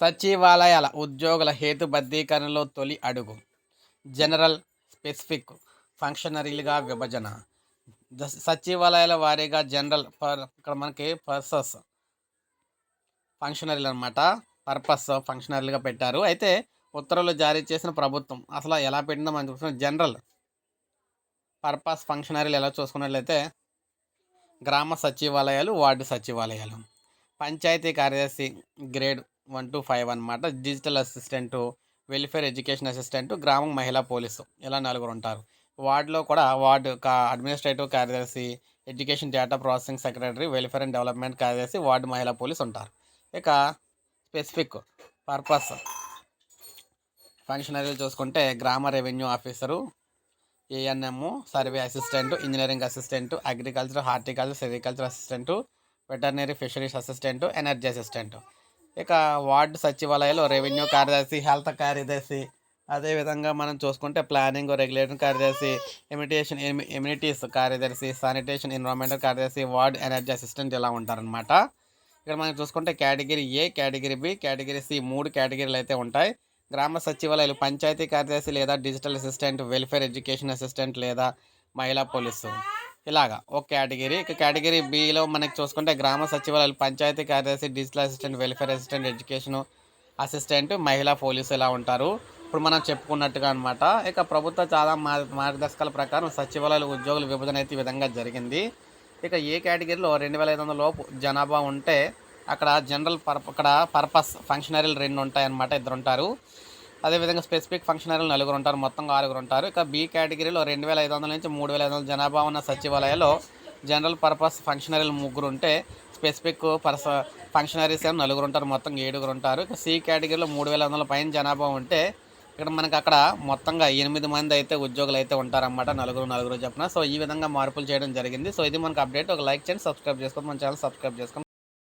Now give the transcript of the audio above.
సచివాలయాల ఉద్యోగుల హేతుబద్ధీకరణలో తొలి అడుగు. జనరల్ స్పెసిఫిక్ ఫంక్షనరీలుగా విభజన. సచివాలయాల వారీగా జనరల్ పర్ ఇక్కడ మనకి పర్సస్ ఫంక్షనరీలు అనమాట పర్పస్ ఫంక్షనరీలుగా పెట్టారు. అయితే ఉత్తర్వులు జారీ చేసిన ప్రభుత్వం అసలు ఎలా పెట్టిందో మనం చూసిన జనరల్ పర్పస్ ఫంక్షనరీలు ఎలా చూసుకున్నట్లయితే గ్రామ సచివాలయాలు వార్డు సచివాలయాలు. పంచాయతీ కార్యదర్శి గ్రేడ్ వన్ టు ఫైవ్ అనమాట digital assistant welfare education assistant గ్రామం మహిళా పోలీసు ఇలా నలుగురు ఉంటారు. వార్డులో కూడా వార్డు కా అడ్మినిస్ట్రేటివ్ కార్యదర్శి education data processing secretary welfare and development కార్యదర్శి వార్డు మహిళా పోలీస్ ఉంటారు. ఇక స్పెసిఫిక్ పర్పస్ ఫంక్షనరీలు చూసుకుంటే గ్రామ revenue officer ANM survey assistant engineering assistant agriculture horticulture sericulture assistant veterinary fisheries assistant energy assistant ఇక వార్డు సచివాలయాలు రెవెన్యూ కార్యదర్శి హెల్త్ కార్యదర్శి అదేవిధంగా మనం చూసుకుంటే ప్లానింగ్ రెగ్యులేటర్ కార్యదర్శి ఎమిటేషన్ ఇమ్యూనిటీస్ కార్యదర్శి శానిటేషన్ ఎన్విరాన్మెంటల్ కార్యదర్శి వార్డ్ ఎనర్జీ అసిస్టెంట్ ఇలా ఉంటారనమాట ఇక్కడ మనం చూసుకుంటే category A category B category C మూడు కేటగిరీలు అయితే ఉంటాయి. గ్రామ సచివాలయాలు పంచాయతీ కార్యదర్శి లేదా digital assistant welfare education assistant లేదా మహిళా పోలీసు. ఇలాగా ఒక కేటగిరీ ఇక కేటగిరీ బిలో మనకి చూసుకుంటే గ్రామ సచివాలయాలు పంచాయతీ కార్యదర్శి digital assistant welfare assistant education assistant మహిళా పోలీసు ఇలా ఉంటారు. ఇప్పుడు మనం చెప్పుకున్నట్టుగా అనమాట ఇక ప్రభుత్వ చాలా మార్గదర్శకాల ప్రకారం సచివాలయాల ఉద్యోగుల విభజన అయితే ఈ విధంగా జరిగింది. ఇక ఏ కేటగిరీలో రెండు వేల ఐదు వందల లోపు జనాభా ఉంటే అక్కడ జనరల్ పర్ప అక్కడ పర్పస్ ఫంక్షనరీలు రెండు ఉంటాయన్నమాట ఇద్దరు ఉంటారు అదేవిధంగా స్పెసిఫిక్ ఫంక్షనరీలు నలుగురు ఉంటారు మొత్తం ఆరుగురు ఉంటారు. ఇక బి కేటగిరీలో రెండు వేల ఐదు వందల నుంచి మూడు వేల ఐదు వందల జనాభా ఉన్న సచివాలయాల్లో జనరల్ పర్పస్ ఫంక్షనరీలు ముగ్గురు ఉంటే స్పెసిఫిక్ పర్స ఫంక్షనరీస్ ఏమో నలుగురు ఉంటారు మొత్తం ఏడుగురు ఉంటారు. ఇక సి కేటగిరీలో మూడు వేల వందల పైన జనాభా ఉంటే ఇక్కడ మనకు అక్కడ మొత్తంగా ఎనిమిది మంది అయితే ఉద్యోగులు అయితే ఉంటారన్నమాట నలుగురు నలుగురు చెప్పిన. సో ఈ విధంగా మార్పులు చేయడం జరిగింది. సో ఇది మనకు అప్డేట్. ఒక లైక్ చేయండి సబ్స్క్రైబ్ చేసుకోండి. మన ఛానల్ సబ్స్క్రైబ్ చేసుకోండి.